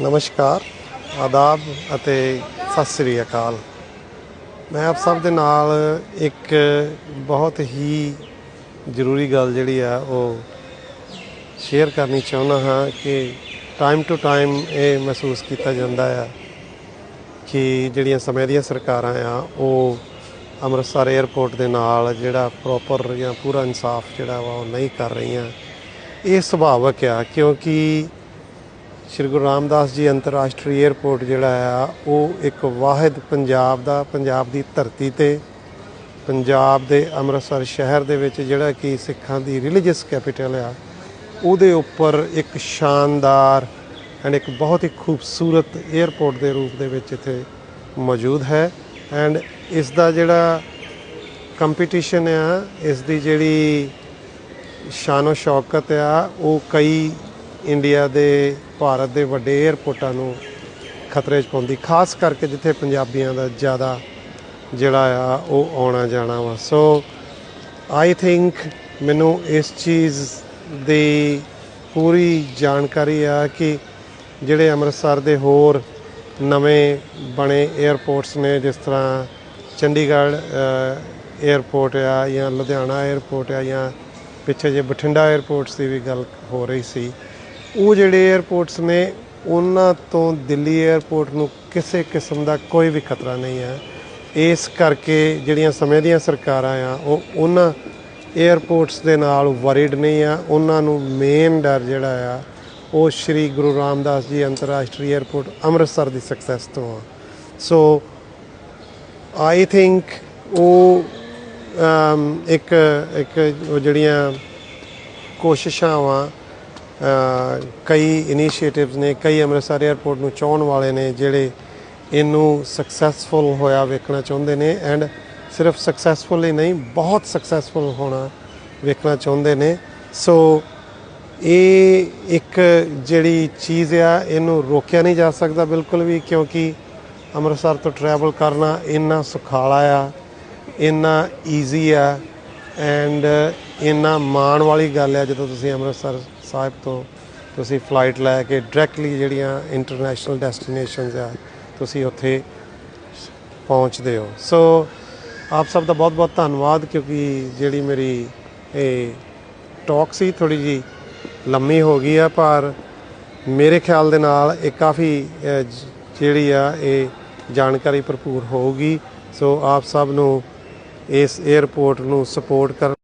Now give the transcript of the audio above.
ਨਮਸਕਾਰ, ਆਦਾਬ ਅਤੇ ਸਤਿ ਸ੍ਰੀ ਅਕਾਲ। ਮੈਂ ਆਪ ਸਭ ਦੇ ਨਾਲ ਇੱਕ ਬਹੁਤ ਹੀ ਜ਼ਰੂਰੀ ਗੱਲ ਜਿਹੜੀ ਆ, ਉਹ ਸ਼ੇਅਰ ਕਰਨੀ ਚਾਹੁੰਦਾ ਹਾਂ ਕਿ ਟਾਈਮ ਟੂ ਟਾਈਮ ਇਹ ਮਹਿਸੂਸ ਕੀਤਾ ਜਾਂਦਾ ਆ ਕਿ ਜਿਹੜੀਆਂ ਸਮੇਂ ਦੀਆਂ ਸਰਕਾਰਾਂ ਆ, ਉਹ ਅੰਮ੍ਰਿਤਸਰ 에ਅਰਪੋਰਟ ਦੇ ਨਾਲ ਜਿਹੜਾ ਪ੍ਰੋਪਰ ਜਾਂ ਪੂਰਾ ਇਨਸਾਫ ਜਿਹੜਾ ਵਾ, ਉਹ ਨਹੀਂ ਕਰ ਰਹੀਆਂ। ਇਹ ਸੁਭਾਵਕ ਆ, ਕਿਉਂਕਿ ਸ਼੍ਰੀ ਗੁਰੂ ਰਾਮਦਾਸ ਜੀ ਅੰਤਰਰਾਸ਼ਟਰੀ 에ਅਰਪੋਰਟ ਜਿਹੜਾ ਆ ਉਹ ਇੱਕ ਵਾਹਿਦ ਪੰਜਾਬ ਦਾ, ਪੰਜਾਬ ਦੀ ਧਰਤੀ ਤੇ, ਪੰਜਾਬ ਦੇ ਅੰਮ੍ਰਿਤਸਰ ਸ਼ਹਿਰ ਦੇ ਵਿੱਚ ਜਿਹੜਾ ਕਿ ਸਿੱਖਾਂ ਦੀ ਰਿਲੀਜੀਅਸ ਕੈਪੀਟਲ ਆ, ਉਹਦੇ ਉੱਪਰ ਇੱਕ ਸ਼ਾਨਦਾਰ ਐਂਡ ਇੱਕ ਬਹੁਤ ਹੀ ਖੂਬਸੂਰਤ 에ਅਰਪੋਰਟ ਦੇ ਰੂਪ ਦੇ ਵਿੱਚ ਇੱਥੇ ਮੌਜੂਦ ਹੈ ਐਂਡ ਇਸ ਦਾ ਜਿਹੜਾ ਕੰਪੀਟੀਸ਼ਨ ਆ, ਇਸ ਦੀ ਜਿਹੜੀ ਸ਼ਾਨੋ ਸ਼ੌਕਤ ਆ, ਉਹ ਕਈ ਇੰਡੀਆ ਦੇ, ਭਾਰਤ ਦੇ ਵੱਡੇ 에ਅਰਪੋਰਟਾਂ ਨੂੰ ਖਤਰੇ 'ਚ ਪਾਉਂਦੀ, ਖਾਸ ਕਰਕੇ ਜਿੱਥੇ ਪੰਜਾਬੀਆਂ ਦਾ ਜ਼ਿਆਦਾ ਜਿਹੜਾ ਆ, ਉਹ ਆਉਣਾ ਜਾਣਾ ਵਾ। ਸੋ ਆਈ ਥਿੰਕ ਮੈਨੂੰ ਇਸ ਚੀਜ਼ ਦੀ ਪੂਰੀ ਜਾਣਕਾਰੀ ਆ ਕਿ ਜਿਹੜੇ ਅੰਮ੍ਰਿਤਸਰ ਦੇ ਹੋਰ ਨਵੇਂ ਬਣੇ 에ਅਰਪੋਰਟਸ ਨੇ, ਜਿਸ ਤਰ੍ਹਾਂ ਚੰਡੀਗੜ੍ਹ 에ਅਰਪੋਰਟ ਆ ਜਾਂ ਲੁਧਿਆਣਾ 에ਅਰਪੋਰਟ ਆ ਜਾਂ ਪਿੱਛੇ ਜੇ ਬਠਿੰਡਾ 에ਅਰਪੋਰਟਸ ਦੀ ਵੀ ਗੱਲ ਹੋ ਰਹੀ ਸੀ ਉਹ ਜਿਹੜੇ 에어ਪੋਰਟਸ ਨੇ, ਉਹਨਾਂ ਤੋਂ ਦਿੱਲੀ 에어ਪੋਰਟ ਨੂੰ ਕਿਸੇ ਕਿਸਮ ਦਾ ਕੋਈ ਵੀ ਖਤਰਾ ਨਹੀਂ ਹੈ। ਇਸ ਕਰਕੇ ਜਿਹੜੀਆਂ ਸਮੇਂ ਦੀਆਂ ਸਰਕਾਰਾਂ ਆ, ਉਹ ਉਹਨਾਂ 에어ਪੋਰਟਸ ਦੇ ਨਾਲ ਵਰਿਡ ਨਹੀਂ ਆ। ਉਹਨਾਂ ਨੂੰ ਮੇਨ ਡਰ ਜਿਹੜਾ ਆ, ਉਹ ਸ਼੍ਰੀ ਗੁਰੂ ਰਾਮਦਾਸ ਜੀ ਅੰਤਰਰਾਸ਼ਟਰੀ 에어ਪੋਰਟ ਅੰਮ੍ਰਿਤਸਰ ਦੀ ਸਕਸੈਸ ਤੋਂ ਆ। ਸੋ ਆਈ ਥਿੰਕ ਉਹ ਇੱਕ ਇੱਕ ਜਿਹੜੀਆਂ ਕੋਸ਼ਿਸ਼ਾਂ ਆ ਕਈ ਇਨੀਸ਼ੀਏਟਿਵਸ ਨੇ, ਕਈ ਅੰਮ੍ਰਿਤਸਰ 에ਅਰਪੋਰਟ ਨੂੰ ਚਾਹਣ ਵਾਲੇ ਨੇ ਜਿਹੜੇ ਇਹਨੂੰ ਸਕਸੈਸਫੁਲ ਹੋਇਆ ਵੇਖਣਾ ਚਾਹੁੰਦੇ ਨੇ ਐਂਡ ਸਿਰਫ ਸਕਸੈਸਫੁਲ ਹੀ ਨਹੀਂ, ਬਹੁਤ ਸਕਸੈਸਫੁਲ ਹੋਣਾ ਵੇਖਣਾ ਚਾਹੁੰਦੇ ਨੇ। ਸੋ ਇਹ ਇੱਕ ਜਿਹੜੀ ਚੀਜ਼ ਆ, ਇਹਨੂੰ ਰੋਕਿਆ ਨਹੀਂ ਜਾ ਸਕਦਾ ਬਿਲਕੁਲ ਵੀ ਕਿਉਂਕਿ ਅੰਮ੍ਰਿਤਸਰ ਤੋਂ ਟਰੈਵਲ ਕਰਨਾ ਇੰਨਾ ਸੁਖਾਲਾ ਆ, ਇੰਨਾ ਈਜ਼ੀ ਆ ਐਂਡ ਇੰਨਾ ਮਾਣ ਵਾਲੀ ਗੱਲ ਆ ਜਦੋਂ ਤੁਸੀਂ ਅੰਮ੍ਰਿਤਸਰ ਸਾਹਿਬ ਤੋਂ ਤੁਸੀਂ ਫਲਾਈਟ ਲੈ ਕੇ ਡਾਇਰੈਕਟਲੀ ਜਿਹੜੀਆਂ ਇੰਟਰਨੈਸ਼ਨਲ ਡੈਸਟੀਨੇਸ਼ਨਸ ਆ, ਤੁਸੀਂ ਉੱਥੇ ਪਹੁੰਚਦੇ ਹੋ। ਸੋ ਆਪ ਸਭ ਦਾ ਬਹੁਤ ਬਹੁਤ ਧੰਨਵਾਦ ਕਿਉਂਕਿ ਜਿਹੜੀ ਮੇਰੀ ਇਹ ਟਾਕ ਸੀ ਥੋੜੀ ਜੀ ਲੰਮੀ ਹੋ ਗਈ ਆ, ਪਰ ਮੇਰੇ ਖਿਆਲ ਦੇ ਨਾਲ ਇਹ ਕਾਫੀ ਜਿਹੜੀ ਆ, ਇਹ ਜਾਣਕਾਰੀ ਭਰਪੂਰ ਹੋਊਗੀ। ਸੋ ਆਪ ਸਭ ਨੂੰ ਇਸ 에ਅਰਪੋਰਟ ਨੂੰ ਸਪੋਰਟ ਕਰ